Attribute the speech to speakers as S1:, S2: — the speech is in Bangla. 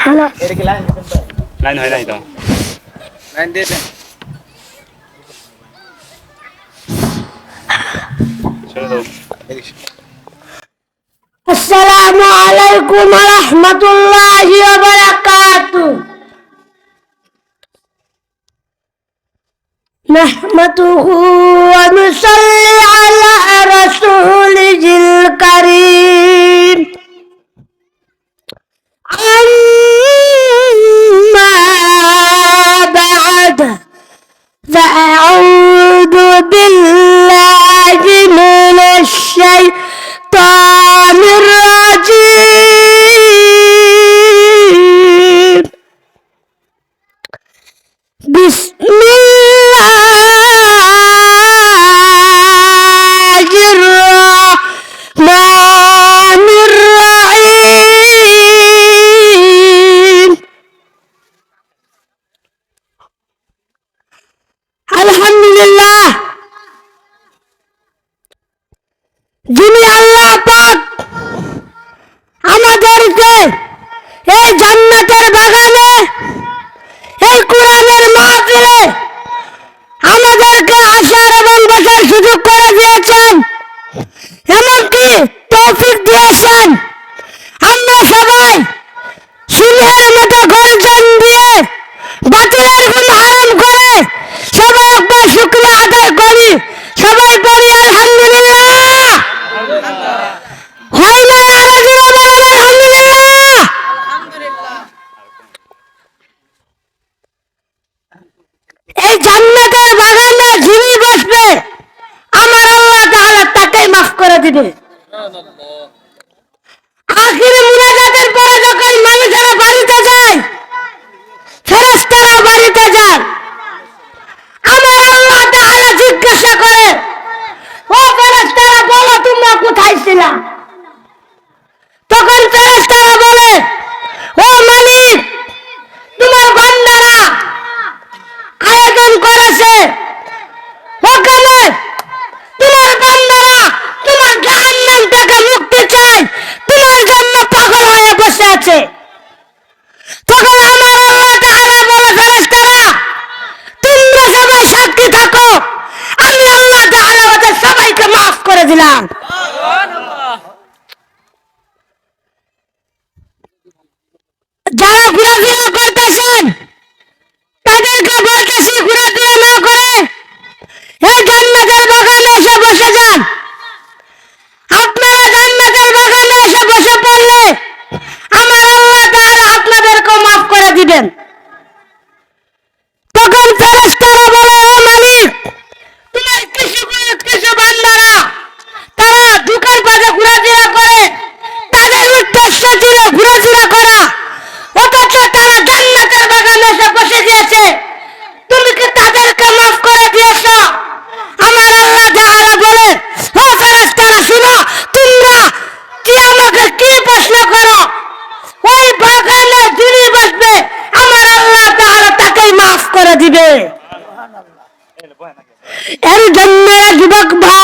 S1: হ্যালো
S2: লাইন হয় নাই তো
S3: লাইন দিয়ে দেন
S2: ছেড়ে দাও
S1: আসসালামু আলাইকুম রহমতুল্লাহি ওয়া বারাকাতু نحمده ونصلي على رسوله الكريم بالله এই জান্নাতের বাগানে যিনি বসবে আমার আল্লাহ তাআলা তাকেই মাফ করে দিবে। আখিরে মুনাজাতের পরে যখন মানুষেরা বাড়িতে যায় ফেরেশতারা বাড়িতে যান আমার আল্লাহ তাআলা জিজ্ঞাসা করে, ও ফেরেশতারা, বলো তোমরা কোথায় ছিলা? সবাইকে মাফ করে দিলাম। যারা ঘোরাফেরা করতেছেন তাদেরকে বলতেছি ঘোরাফেরা না করে এই জান্নাতের বাগানে এসে বসে যান আপনারা জান্নাতের বাগানে এসে বসে পড়লে আমার আল্লাহ তাআলা আপনাদেরকে মাফ করে দিবেন তখন ফেরেশতারা বলে ও মালিক তোমার কিছু কিছু বান্দারা তারা দোকান পাশে ঘোরাফেরা করে তাদের উদ্দেশ্য ছিল ঘোরাফেরা করা। অথচ তারা জান্নাতের বাগানে এসে বসে গিয়েছে তুমি কি তাদেরকে মাফ করে দিয়েছ? আমার আল্লাহ তাআলা বলে ও ফেরেশতারা শুনো তোমরা কি আমাকে কি প্রশ্ন করো ওই বাগানে যিনি বসবে আমার আল্লাহ তাআলা তাকেই মাফ করে দিবে। এর জন্য যুবক ভাই